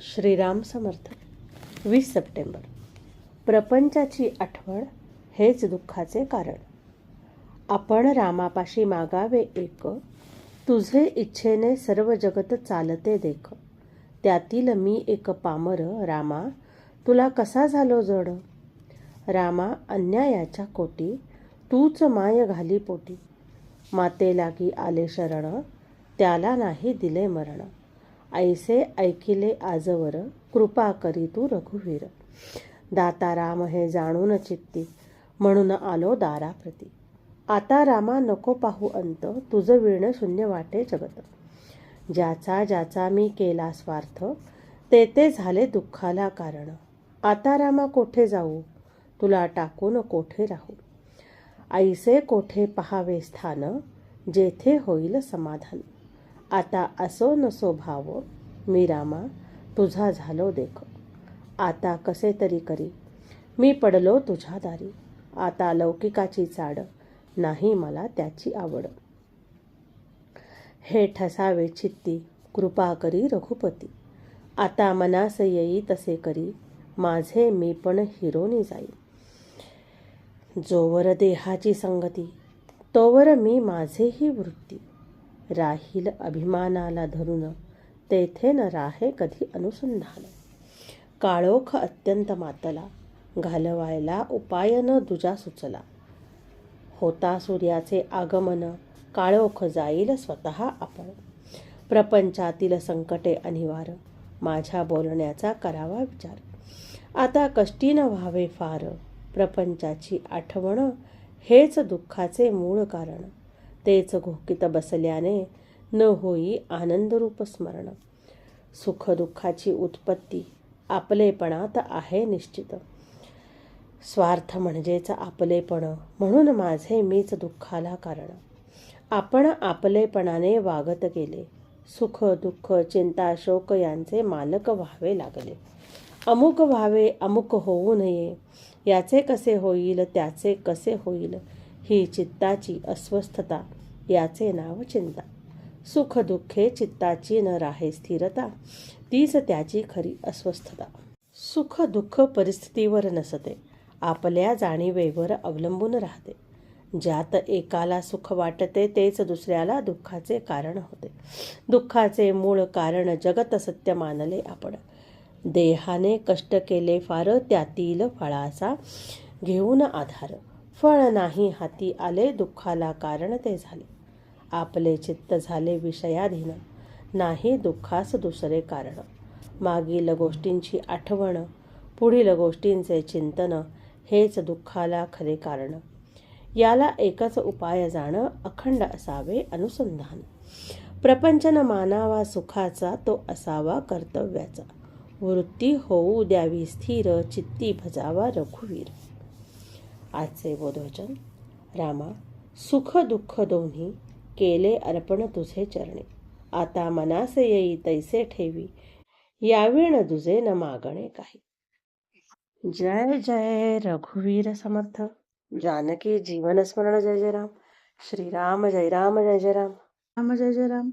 श्रीराम समर्थ. वीस सप्टेंबर. प्रपंचाची आठवण हेच दुःखाचे कारण. आपण रामापाशी मागावे एक तुझे इच्छेने सर्व जगत चालते देख. त्यातील मी एक पामर रामा तुला कसा झालो जड? रामा अन्यायाच्या कोटी तूच माय घाली पोटी माते लागी आले शरण त्याला नाही दिले मरण. ऐसे ऐकिले आजवर कृपा करी तू रघुवीर. दाता राम हे जाणून चित्ती म्हणून आलो दाराप्रती. आता रामा नको पाहू अंत तुझं विणं शून्य वाटे जगत. ज्याचा ज्याचा मी केला स्वार्थ ते ते झाले दुःखाला कारण. आता रामा कोठे जाऊ? तुला टाकून कोठे राहू? ऐसे कोठे पहावे स्थान जेथे होईल समाधान. आता असो नसो भाव मी रामा तुझा झालो देख. आता कसे तरी करी. मी पडलो तुझ्या दारी. आता लौकिकाची चाड नाही मला त्याची आवड. हे ठसावे चित्ती कृपा करी रघुपती. आता मनास येई तसे करी. माझे मी पण हिरोनी जाई. जोवर देहाची संगती तोवर मी माझेही वृत्ती. राहील अभिमानाला धरून. तेथे न राहे कधी अनुसंधान. काळोख अत्यंत मातला. घालवायला उपाय न दुजा सुचला. होता सूर्याचे आगमन. काळोख जाईल स्वतः आपण. प्रपंचातील संकटे अनिवार्य. माझ्या बोलण्याचा करावा विचार. आता कष्टी न व्हावे फार. प्रपंचाची आठवण हेच दुःखाचे मूळ कारण. तेच घोकित बसल्याने न होई आनंदरूप स्मरण. सुखदुःखाची उत्पत्ती आपलेपणात आहे निश्चित. स्वार्थ म्हणजेच आपलेपण म्हणून माझे मीच दुःखाला कारण. आपण आपलेपणाने वागत गेले. सुख दुःख चिंता शोक यांचे मालक व्हावे लागले. अमुक व्हावे अमुक होऊ नये. याचे कसे होईल त्याचे कसे होईल ही चित्ताची अस्वस्थता याचे नाव चिंता. सुखदुःखे चित्ताची न राहे स्थिरता. तीच त्याची खरी अस्वस्थता. सुख दुःख परिस्थितीवर नसते. आपल्या जाणीवेवर अवलंबून राहते. ज्यात एकाला सुख वाटते तेच दुसऱ्याला दुःखाचे कारण होते. दुःखाचे मूळ कारण जगत सत्य मानले आपण. देहाने कष्ट केले फार त्यातील फळाचा घेऊन आधार. फळ नाही हाती आले दुःखाला कारण ते झाले. आपले चित्त झाले विषयाधीन. नाही दुःखास दुसरे कारण. मागील गोष्टींची आठवण पुढील गोष्टींचे चिंतन हेच दुःखाला खरे कारण. याला एकच उपाय जाणं अखंड असावे अनुसंधान. प्रपंचन मानावा सुखाचा तो असावा कर्तव्याचा. वृत्ती होऊ द्यावी स्थिर चित्ती भजावा रघुवीर. आजचे बोधवचन. रामा सुख दुःख दोन्ही केले अर्पण तुझे चरणे. आता मनासे येई तैसे ठेवी. याविण तुझे न मागणे काही. जय जय रघुवीर समर्थ. जानकी जीवन स्मरण जय जय राम. श्रीराम जय राम जय जय राम. राम जय जय राम.